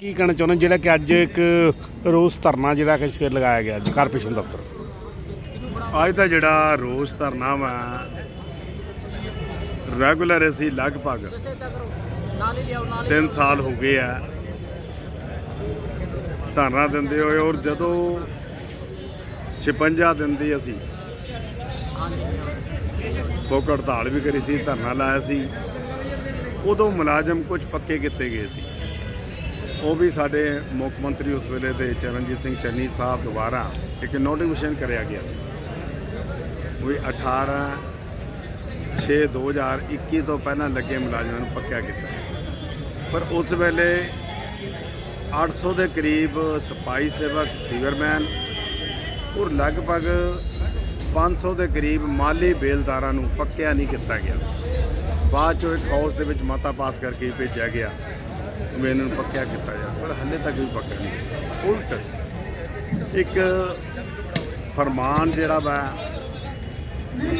ਕੀ ਕਹਿਣਾ ਚਾਹੁੰਦੇ ਜਿਹੜਾ ਕਿ ਅੱਜ ਇੱਕ ਰੋਸ ਧਰਨਾ ਜਿਹੜਾ ਕਿ ਫਿਰ ਲਗਾਇਆ ਗਿਆ ਅੱਜ ਕਾਰਪੋਰੇਸ਼ਨ ਦਫ਼ਤਰ। ਅੱਜ ਦਾ ਜਿਹੜਾ ਰੋਸ ਧਰਨਾ ਵਾ ਰੈਗੂਲਰ ਅਸੀਂ ਲਗਭਗ 3 ਸਾਲ ਹੋ ਗਏ ਆ ਧਰਨਾ ਦਿੰਦੇ ਹੋਏ, ਔਰ ਜਦੋਂ 56 ਦਿਨ ਦੀ ਅਸੀਂ ਭੁੱਖ ਹੜਤਾਲ ਵੀ ਕਰੀ ਸੀ, ਧਰਨਾ ਲਾਇਆ ਸੀ, ਉਦੋਂ ਮੁਲਾਜ਼ਮ ਕੁਝ ਪੱਕੇ ਕੀਤੇ ਗਏ ਸੀ। ਉਹ ਵੀ ਸਾਡੇ ਮੁੱਖ ਮੰਤਰੀ ਉਸ ਵੇਲੇ ਦੇ ਚਰਨਜੀਤ ਸਿੰਘ ਚੰਨੀ ਸਾਹਿਬ ਦੁਆਰਾ ਇੱਕ ਨੋਟੀਫਿਕੇਸ਼ਨ ਕਰਿਆ ਗਿਆ ਸੀ। ਵੀ 18 6 2021 ਤੋਂ ਪਹਿਲਾਂ ਲੱਗੇ ਮੁਲਾਜ਼ਮਾਂ ਨੂੰ ਪੱਕਿਆ ਕੀਤਾ। ਪਰ ਉਸ ਵੇਲੇ 800 ਦੇ ਕਰੀਬ ਸਪਾਈ ਸੇਵਕ, ਸੀਵਰਮੈਨ ਔਰ ਲਗਭਗ 500 ਦੇ ਕਰੀਬ ਮਾਲੀ ਬੇਲਦਾਰਾਂ ਨੂੰ ਪੱਕਿਆ ਨਹੀਂ ਕੀਤਾ ਗਿਆ। ਬਾਅਦ ਚੋਂ ਇੱਕ ਹਾਊਸ ਦੇ ਵਿੱਚ ਮਤਾ ਪਾਸ ਕਰਕੇ ਭੇਜਿਆ ਗਿਆ। ਵੀ ਇਹਨਾਂ ਨੂੰ ਪੱਕਿਆ ਕੀਤਾ ਜਾ ਪਰ ਹੱਲੇ ਤੱਕ ਵੀ ਪੱਕਿਆ ਨਹੀਂ ਉਲਟ, ਇੱਕ ਫਰਮਾਨ ਜਿਹੜਾ ਵਾ,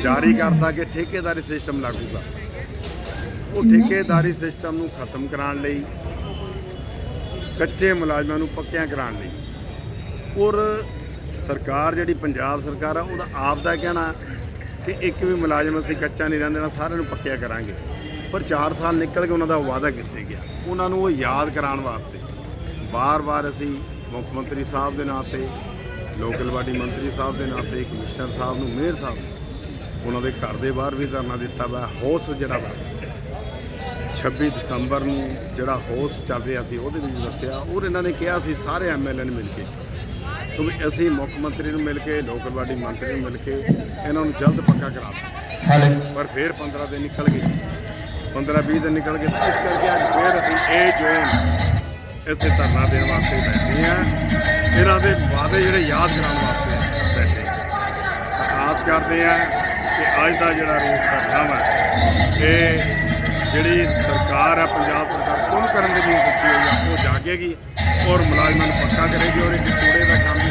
ਜਾਰੀ ਕਰਦਾ ਕਿ ਠੇਕੇਦਾਰੀ ਸਿਸਟਮ ਲਾਗੂ ਕਰ। ਉਹ ਠੇਕੇਦਾਰੀ ਸਿਸਟਮ ਨੂੰ ਖਤਮ ਕਰਾਉਣ ਲਈ, ਕੱਚੇ ਮੁਲਾਜ਼ਮਾਂ ਨੂੰ ਪੱਕਿਆਂ ਕਰਾਉਣ ਲਈ। ਔਰ ਸਰਕਾਰ ਜਿਹੜੀ ਪੰਜਾਬ ਸਰਕਾਰ ਆ, ਉਹਦਾ ਆਪ ਦਾ ਕਹਿਣਾ ਕਿ ਇੱਕ ਵੀ ਮੁਲਾਜ਼ਮ ਅਸੀਂ ਕੱਚਾ ਨਹੀਂ ਰਹਿਣ ਦੇਣਾ, ਸਾਰਿਆਂ ਨੂੰ ਪੱਕਿਆ ਕਰਾਂਗੇ। ਪਰ 4 ਸਾਲ ਨਿਕਲ ਕੇ ਉਹਨਾਂ ਦਾ ਵਾਅਦਾ ਕੀਤਾ ਗਿਆ। ਉਹਨਾਂ ਨੂੰ ਉਹ ਯਾਦ ਕਰਾਉਣ ਵਾਸਤੇ। ਬਾਰ-ਬਾਰ ਅਸੀਂ ਮੁੱਖ ਮੰਤਰੀ ਸਾਹਿਬ ਦੇ ਨਾਂ ਤੇ ਲੋਕਲ ਬਾਡੀ ਮੰਤਰੀ ਸਾਹਿਬ ਦੇ ਨਾਂ ਤੇ ਕਮਿਸ਼ਨਰ ਸਾਹਿਬ ਨੂੰ ਮੇਅਰ ਸਾਹਿਬ ਉਹਨਾਂ ਦੇ ਘਰ ਦੇ ਬਾਹਰ ਵੀ ਧਰਨਾ ਦਿੱਤਾ ਵਾ। ਹੌਸ ਜਿਹੜਾ ਵਾ 26 ਦਸੰਬਰ ਨੂੰ ਜਿਹੜਾ ਹੌਸ ਚੱਲ ਰਿਹਾ ਸੀ ਉਹਦੇ ਵਿੱਚ ਦੱਸਿਆ। ਔਰ ਇਹਨਾਂ ਨੇ ਕਿਹਾ ਸੀ ਸਾਰੇ ਐਮਐਲਏ ਨੇ ਮਿਲ ਕੇ। ਕਿ ਅਸੀਂ ਮੁੱਖ ਮੰਤਰੀ ਨੂੰ ਮਿਲ ਕੇ ਲੋਕਲ ਬਾਡੀ ਮੰਤਰੀ ਨੂੰ ਮਿਲ ਕੇ ਇਹਨਾਂ ਨੂੰ ਜਲਦ ਪੱਕਾ ਕਰਾ ਦਾਂ ਪਰ ਫਿਰ 15 ਦਿਨ ਨਿਕਲ ਗਏ। 15 20 ਦਿਨ ਨਿਕਲ ਗਏ ਇਸ ਕਰਕੇ ਅੱਜ ਫਿਰ ਅਸੀਂ ਇਹ ਜ਼ੋਨ ਇੱਥੇ ਧਰਨਾ ਦੇਣ ਵਾਸਤੇ ਬੈਠੇ ਆ ਇਹਨਾਂ ਦੇ ਵਾਅਦੇ ਜਿਹੜੇ ਯਾਦ ਕਰਾਉਣ ਵਾਸਤੇ ਬੈਠੇ ਹਾਂ। ਆਸ ਕਰਦੇ ਆ ਕਿ ਅੱਜ ਦਾ ਜਿਹੜਾ ਰੂਪ ਧਰਨਾ ਵਾ, ਇਹ ਜਿਹੜੀ ਸਰਕਾਰ ਆ, ਪੰਜਾਬ ਸਰਕਾਰ ਕੁੰਭ ਕਰਨ ਦੇ ਲਈ ਸੁੱਤੀ ਹੋਈ ਆ, ਉਹ ਜਾਗੇਗੀ ਔਰ ਮੁਲਾਜ਼ਮਾਂ ਨੂੰ ਪੱਕਾ ਕਰੇਗੀ ਔਰ ਇੱਕ ਕੂੜੇ ਦਾ ਕੰਮ ਵੀ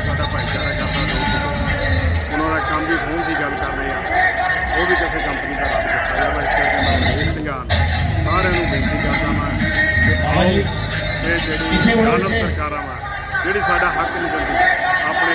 ਜਿਹੜੀ ਜ਼ਾਲਮ ਸਰਕਾਰਾਂ ਵਾ ਜਿਹੜੀ ਸਾਡਾ ਹੱਕ ਨਹੀਂ ਦਿੰਦੀ ਆਪਣੇ